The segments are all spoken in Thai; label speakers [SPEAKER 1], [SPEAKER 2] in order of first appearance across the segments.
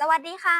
[SPEAKER 1] สวัสดีค่ะ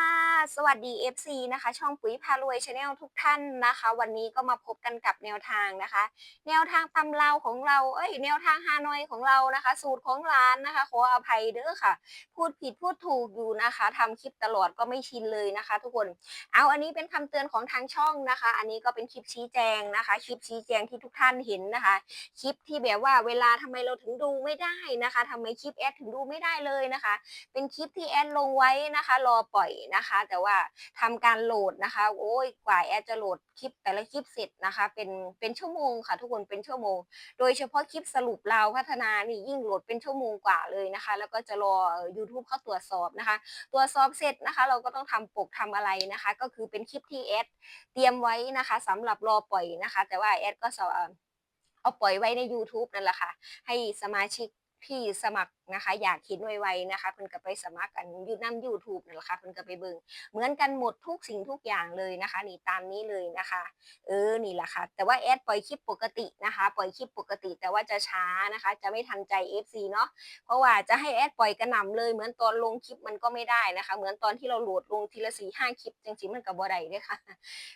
[SPEAKER 1] สวัสดี FC นะคะ ช่องปุ๋ยพารวยชาแนลทุกท่านนะคะ วันนี้ก็มาพบกันกับแนวทางนะคะ แนวทางตำราของเรา เอ้ย แนวทางฮานอยของเรานะคะ สูตรของร้านนะคะ ขออภัยเด้อค่ะ พูดผิดพูดถูกอยู่นะคะทำคลิปตลอดก็ไม่ชินเลยนะคะ ทุกคน เอาอันนี้เป็นคำเตือนของทางช่องนะคะ อันนี้ก็เป็นคลิปชี้แจงนะคะ คลิปชี้แจงที่ทุกท่านเห็นนะคะ คลิปที่แบบว่าเวลาทำไมเราถึงดูไม่ได้นะคะทำไมคลิปแอดถึงดูไม่ได้เลยนะคะ เป็นคลิปที่แอดลงไว้นะคะรอปล่อยนะคะ แต่ว่าทำการโหลดนะคะ โอ้ยกว่าแอดจะโหลดคลิปแต่ละคลิปเสร็จนะคะ เป็นเป็นชั่วโมงค่ะทุกคนเป็นชั่วโมง โดยเฉพาะคลิปสรุปเราพัฒนานี่ยิ่งโหลดเป็นชั่วโมงกว่าเลยนะคะ แล้วก็จะรอ YouTube เขาตรวจสอบนะคะ ตรวจสอบเสร็จนะคะ เราก็ต้องทำปกทำอะไรนะคะ ก็คือเป็นคลิปที่แอดเตรียมไว้นะคะสำหรับรอปล่อยนะคะ แต่ว่าแอดก็เอ่อเอาปล่อยไว้ใน YouTube นั่นแหละค่ะ ให้สมาชิก ที่สมัครนะคะ อยากเห็นไวๆนะคะเพิ่นก็ไปสมัครกันยูนำ YouTube นั่นแหละค่ะเพิ่นก็ไปเบิ่งเหมือนกันหมดทุกสิ่งทุกอย่างเลยนะคะ นี่ตามนี้เลยนะคะ เออนี่แหละค่ะ แต่ว่าแอดปล่อยคลิปปกตินะคะ ปล่อยคลิปปกติ แต่ว่าจะช้านะคะ จะไม่ทันใจ FC เนาะเพราะว่าจะให้แอดปล่อยกระหน่ำเลย เหมือนตอนลงคลิปมันก็ไม่ได้นะคะ เหมือนตอนที่เราโหลดลงทีละสี่ห้าคลิปจังสิมันก็บ่ได้เด้อค่ะ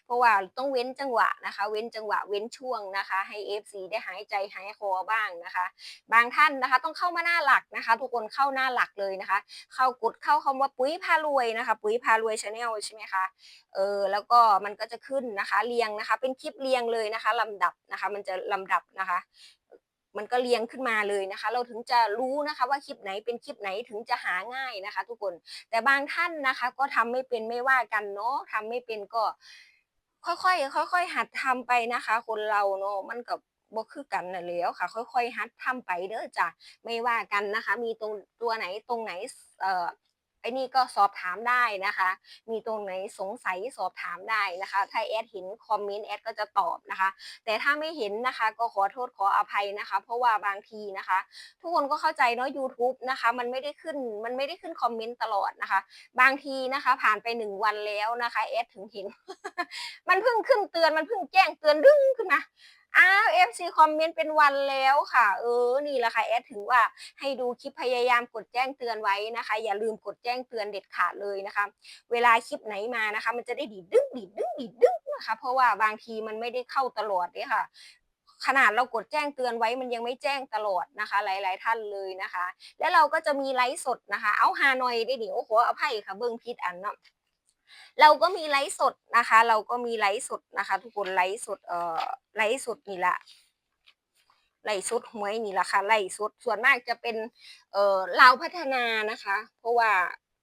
[SPEAKER 1] เพราะว่าต้องเว้นจังหวะนะคะ เว้นจังหวะเว้นช่วงนะคะ ให้ FC ได้หายใจหายคอบ้างนะคะ บางท่านนะคะต้องเข้ามาหน้าหลักนะคะ ทุกคนเข้าหน้าหลักเลยนะคะ เข้ากดเข้าคำว่าปุ๋ยพารวยนะคะ ปุ๋ยพารวยชาแนลใช่ไหมคะเออแล้วก็มันก็จะขึ้นนะคะเรียงนะคะ เป็นคลิปเรียงเลยนะคะลำดับนะคะ มันจะลำดับนะคะมันก็เรียงขึ้นมาเลยนะคะ เราถึงจะรู้นะคะว่าคลิปไหนเป็นคลิปไหนถึงจะหาง่ายนะคะ ทุกคน แต่บางท่านนะคะ ก็ทำไม่เป็นไม่ว่ากันเนาะทำไม่เป็นก็ ค่อยๆค่อยๆหัดทำไปนะคะ คนเราเนาะมันกับ บ่คือกันน่ะแหล้วค่ะ ค่อยๆ หัดทำไปเด้อจ้ะไม่ว่ากันนะคะ มีตรงตัวไหนตรงไหนเอ่อไอ้นี่ก็สอบถามได้นะคะ มีตรงไหนสงสัยสอบถามได้นะคะ ถ้าแอดเห็นคอมเมนต์แอดก็จะตอบนะคะ แต่ถ้าไม่เห็นนะคะ ก็ขอโทษขออภัยนะคะ เพราะว่าบางทีนะคะ ทุกคนก็เข้าใจเนาะ YouTube นะคะ มันไม่ได้ขึ้น มันไม่ได้ขึ้นคอมเมนต์ตลอดนะคะ บางทีนะคะ ผ่านไปหนึ่งวันแล้วนะคะแอดถึงเห็น มันเพิ่งขึ้นเตือน มันเพิ่งแจ้งเตือนดึงขึ้นมา อ้าว FC คอมเมนต์เป็นวันแล้วค่ะ เออ นี่แหละค่ะแอดถึงว่าให้ดูคลิปพยายามกดแจ้งเตือนไว้นะคะ อย่าลืมกดแจ้งเตือนเด็ดขาดเลยนะคะ เวลาคลิปไหนมานะคะ มันจะได้ดีดดึงดีดดึงดีดดึงนะคะ เพราะว่าบางทีมันไม่ได้เข้าตลอดเนี่ยค่ะขนาดเรากดแจ้งเตือนไว้มันยังไม่แจ้งตลอดนะคะ หลาย ๆ ท่านเลยนะคะ แล้วเราก็จะมีไลฟ์สดนะคะ เอาฮานอยได้ดิโอ้โหอภัยค่ะเบิ้งพิดอันเนาะ เราก็มีไลฟ์สดนะคะ เราก็มีไลฟ์สดนะคะ ทุกคนไลฟ์สดเอ่อไลฟ์สดนี่ละไลฟ์สดหวยนี่ละค่ะไลฟ์สดส่วนมากจะเป็นเอ่อลาวพัฒนานะคะ เพราะว่า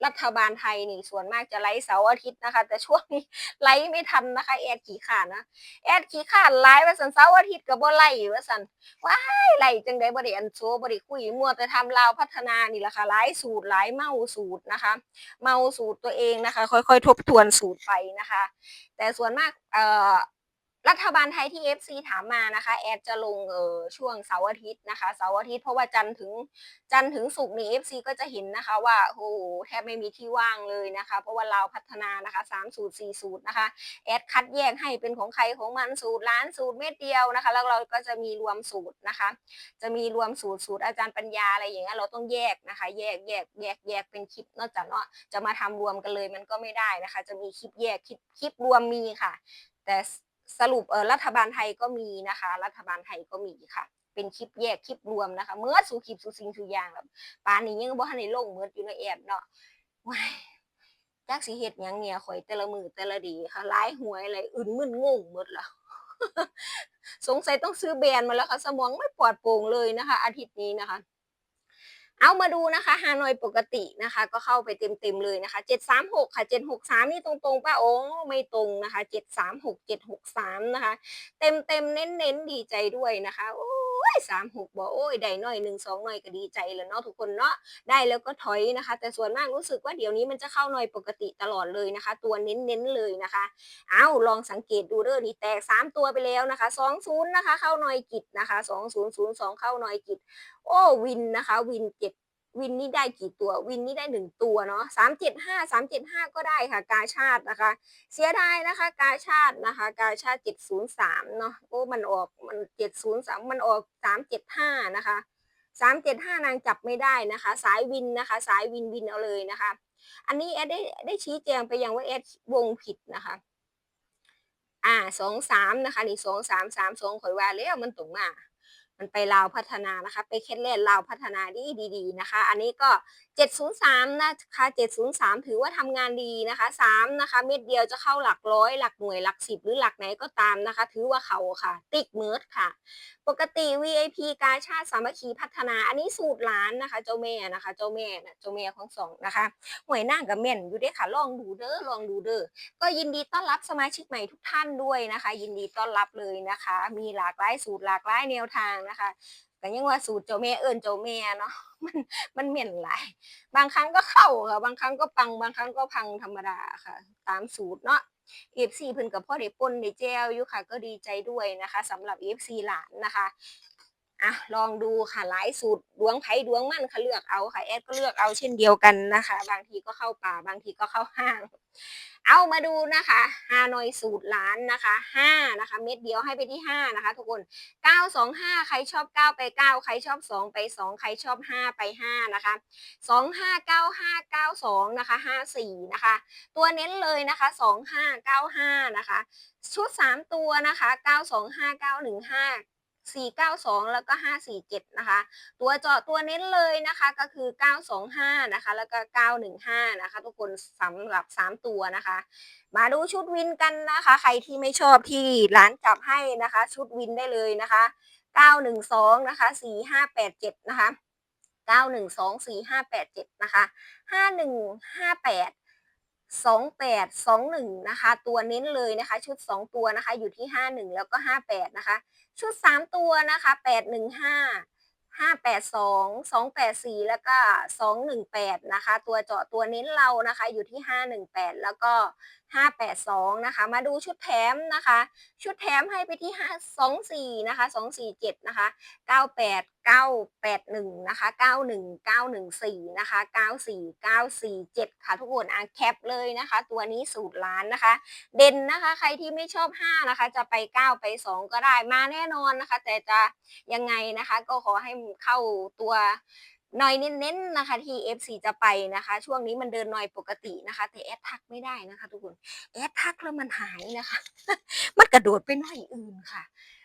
[SPEAKER 1] รัฐบาลไทยนี่ส่วนมากจะไลฟ์เสาร์อาทิตย์นะคะ แต่ช่วงนี้ไลฟ์ไม่ทันนะคะแอดขี้ขาดนะแอดขี้ขาดไลฟ์ว่าสันเสาร์อาทิตย์ก็บ่ไลฟ์ว่าสันว้ายไลฟ์จังได้บ่ได้อันโซบ่ได้คุยมัวแต่ทำลาวพัฒนานี่แหละค่ะหลายสูตรหลายเมาสูตรนะคะ เมาสูตรตัวเองนะคะ ค่อยๆ ทบทวนสูตรไปนะคะ แต่ส่วนมากเอ่อ รัฐบาลไทยที่ FC ถามมานะคะ แอดจะลงเออช่วงเสาร์อาทิตย์นะคะเสาร์อาทิตย์เพราะว่าจันถึงจันถึงศุกร์นี่ FC ก็จะเห็นนะคะว่าโอ้โหแทบไม่มีที่ว่างเลยนะคะ เพราะว่าเราพัฒนานะคะ3สูตร4สูตรนะคะแอดคัดแยกให้เป็นของใครของมันสูตรล้านสูตรเม็ดเดียวนะคะ แล้วเราก็จะมีรวมสูตรนะคะ จะมีรวมสูตรสูตรอาจารย์ปัญญาอะไรอย่างเงี้ยเราต้องแยกนะคะ แยกแยกแยกแยกเป็นคลิปนอกจากเนาะจะมาทำรวมกันเลยมันก็ไม่ได้นะคะ จะมีคลิปแยกคลิปคลิปรวมมีค่ะ แต่ สรุปเออรัฐบาลไทยก็มีนะคะ รัฐบาลไทยก็มีค่ะ เป็นคลิปแยกคลิปรวมนะคะเมื่อสู่คลิปสู่สิ่งสู่อย่างแบบป่านนี้ยังบ่ทันได้ลงเมื่ออยู่ในแอบเนาะว้ายจักสิเฮ็ดหยังเนี่ยข่อยแต่ละมือแต่ละดีค่ะหลายหวยอะไรอื่นมึนงงหมดละสงสัยต้องซื้อแบรนด์มาแล้วค่ะ สมองไม่ปลอดโปร่งเลยนะคะ อาทิตย์นี้นะคะ เอามาดูนะคะฮานอยปกตินะคะ ก็เข้าไปเต็มๆเลยนะคะ 736 ค่ะ 763 นี่ตรงๆป่ะโอ้ไม่ตรงนะคะ 736 763 นะคะ เต็มเต็มๆเน้นเน้นๆดีใจด้วยนะคะโอ้ ยสามหกบอกโอ้ยได้หน่อยหนึ่งสองหน่อยก็ดีใจแล้วเนาะทุกคนเนาะได้แล้วก็ถอยนะคะ แต่ส่วนมากรู้สึกว่าเดี๋ยวนี้มันจะเข้าหน่อยปกติตลอดเลยนะคะ ตัวเน้นเน้นๆเลยนะคะเอาลองสังเกตดูเด้อนี่แตกสามตัวไปแล้วนะคะสองศูนย์นะคะ เข้าหน่อยกิจนะคะสองศูนย์ศูนย์สองเข้าหน่อยกิจโอ้วินนะคะ วินเจ็ด วินนี่ได้กี่ตัววินนี่ได้หนึ่งตัวเนาะสามเจ็ดห้าสามเจ็ดห้าก็ได้ค่ะ กาชาตินะคะ เสียดายนะคะ กาชาตินะคะ กาชาติเจ็ดศูนย์สามเนาะโอ้มันออกมันเจ็ดศูนย์สามมันออกสามเจ็ดห้านะคะสามเจ็ดห้านางจับไม่ได้นะคะ สายวินนะคะ สายวินวินเอาเลยนะคะ อันนี้แอดได้ได้ชี้แจงไปยังว่าแอดวงผิดนะคะ อ่าสองสามนะคะนี่สองสามสามสองข่อยว่าแล้วมันตรงมา มันไปลาวพัฒนานะคะ ไปเคล็ดเล่นลาวพัฒนาดีดีๆนะคะ อันนี้ก็ 703 นะคะ 703 ถือว่าทำงานดีนะคะ3นะคะ เม็ดเดียวจะเข้าหลักร้อย หลักหน่วยหลักสิบหรือหลักไหนก็ตามนะคะ ถือว่าเขาค่ะ ติ๊กเมิร์ดค่ะ ปกติ VIP กาชาติสามัคคีพัฒนา อันนี้สูตรร้านนะคะ เจ้าแม่นะคะ เจ้าแม่นะเจ้าแม่ของสองนะคะหวยนั่งกับเม่นอยู่ด้อค่ะลองดูเด้อลองดูเด้อก็ยินดีต้อนรับสมาชิกใหม่ทุกท่านด้วยนะคะ ยินดีต้อนรับเลยนะคะ มีหลากหลายสูตรหลากหลายแนวทางนะคะก็ยังว่าสูตรเจ้าแม่เอิญเจ้าแม่เนาะมันมันเหม็นหลายบางครั้งก็เข้าค่ะ บางครั้งก็ปัง บางครั้งก็พังธรรมดาค่ะ ตามสูตรเนาะ เอฟซีเพิ่นกับพ่อได้ปนได้แจวอยู่ค่ะ ก็ดีใจด้วยนะคะสำหรับเอฟซีหลานนะคะ อะลองดูค่ะหลายสูตรดวงไผ่ดวงมันค่ะเลือกเอาค่ะแอดก็เลือกเอาเช่นเดียวกันนะคะ บางทีก็เข้าป่าบางทีก็เข้าห้าง เอามาดูนะคะฮานอยสูตรล้านนะคะห้านะคะ เม็ดเดียวให้ไปที่ห้านะคะ ทุกคนเก้าสองห้าใครชอบเก้าไปเก้าใครชอบสองไปสองใครชอบห้าไปห้านะคะสองห้าเก้าห้าเก้าสองนะคะห้าสี่นะคะ ตัวเน้นเลยนะคะสองห้าเก้าห้านะคะ ชุดสามตัวนะคะเก้าสองห้าเก้าหนึ่งห้า สี่เก้าสองแล้วก็ห้าสี่เจ็ดนะคะ ตัวเจาะตัวเน้นเลยนะคะก็คือ 925 นะคะ แล้วก็ 915 นะคะ ทุกคนสำหรับ 3 ตัวนะคะ มาดูชุดวินกันนะคะ ใครที่ไม่ชอบที่ร้านจับให้นะคะ ชุดวินได้เลยนะคะ 912 นะคะ 4587 นะคะ 912 4587 นะคะ 5158 2821นะคะ ตัวเน้นเลยนะคะ ชุด 2 ตัวนะคะ อยู่ที่ 51 แล้วก็ 58 นะคะ ชุด 3 ตัวนะคะ 815 582 284 แล้วก็ 218 นะคะ ตัวเจาะตัวเน้นเรานะคะ อยู่ที่ 518 แล้วก็582 นะคะ มาดูชุดแถมนะคะ ชุดแถมให้ไปที่ 524 นะคะ 247 นะคะ 98 981 นะคะ 91 914 นะคะ 94 947 ค่ะทุกคนอะแคปเลยนะคะ ตัวนี้สูตรล้านนะคะ เด่นนะคะ ใครที่ไม่ชอบ 5 นะคะ จะไป 9 ไป 2 ก็ได้มาแน่นอนนะคะ แต่จะยังไงนะคะ ก็ขอให้เข้าตัว น่อยเน้นๆนะคะที่ FC จะไปนะคะ ช่วงนี้มันเดินหน่อยปกตินะคะ แต่แอดทักไม่ได้นะคะทุกคนแอดทักแล้วมันหายนะคะ มันกระโดดไปหน่อยอื่นค่ะ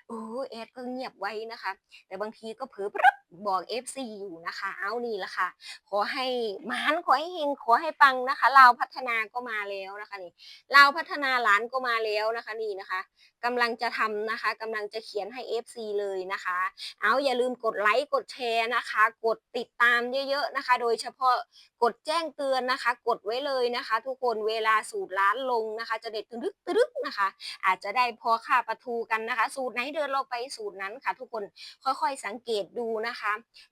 [SPEAKER 1] โอ้แอดก็เงียบไว้นะคะ แต่บางทีก็เผลอปั๊บ บอก FC อยู่นะคะ เอานี่ละค่ะ ขอให้มานขอให้เฮงขอให้ปังนะคะลาวพัฒนาก็มาแล้วนะคะนี่ลาวพัฒนาหลานก็มาแล้วนะคะนี่นะคะกำลังจะทำนะคะกำลังจะเขียนให้ FC เลยนะคะ เอาอย่าลืมกดไลค์กดแชร์นะคะ กดติดตามเยอะๆนะคะ โดยเฉพาะกดแจ้งเตือนนะคะ กดไว้เลยนะคะ ทุกคนเวลาสูตรร้านลงนะคะ จะเด็ดตึ๊ดตึ๊ดนะคะ อาจจะได้พอค่าประทูกันนะคะ สูตรไหนเดินเราไปสูตรนั้นค่ะ ทุกคนค่อยๆสังเกตดูนะคะ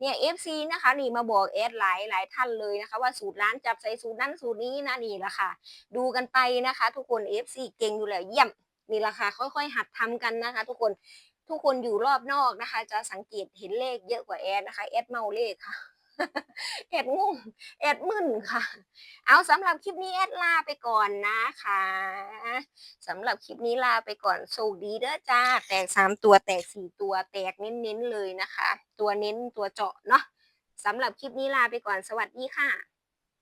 [SPEAKER 1] เนี่ย FC นะคะนี่มาบอกเอสหลายหลายท่านเลยนะคะ ว่าสูตรร้านจับใส่สูตรนั้นสูตรนี้นะนี่แหละค่ะ ดูกันไปนะคะ ทุกคน FC เก่งอยู่แล้วเยี่ยมนี่แหละค่ะค่อยๆ หัดทำกันนะคะ ทุกคนทุกคนอยู่รอบนอกนะคะ จะสังเกตเห็นเลขเยอะกว่าแอดนะคะแอดเมาเลขค่ะ เอ็ดงุงเอ็ดมึนค่ะ เอาสำหรับคลิปนี้เอ็ดลาไปก่อนนะคะสำหรับคลิปนี้ลาไปก่อนโชคดีเด้อจ้า แตกสามตัวแตกสี่ตัวแตกเน้นๆเลยนะคะ ตัวเน้นตัวเจาะเนาะสำหรับคลิปนี้ลาไปก่อนสวัสดีค่ะ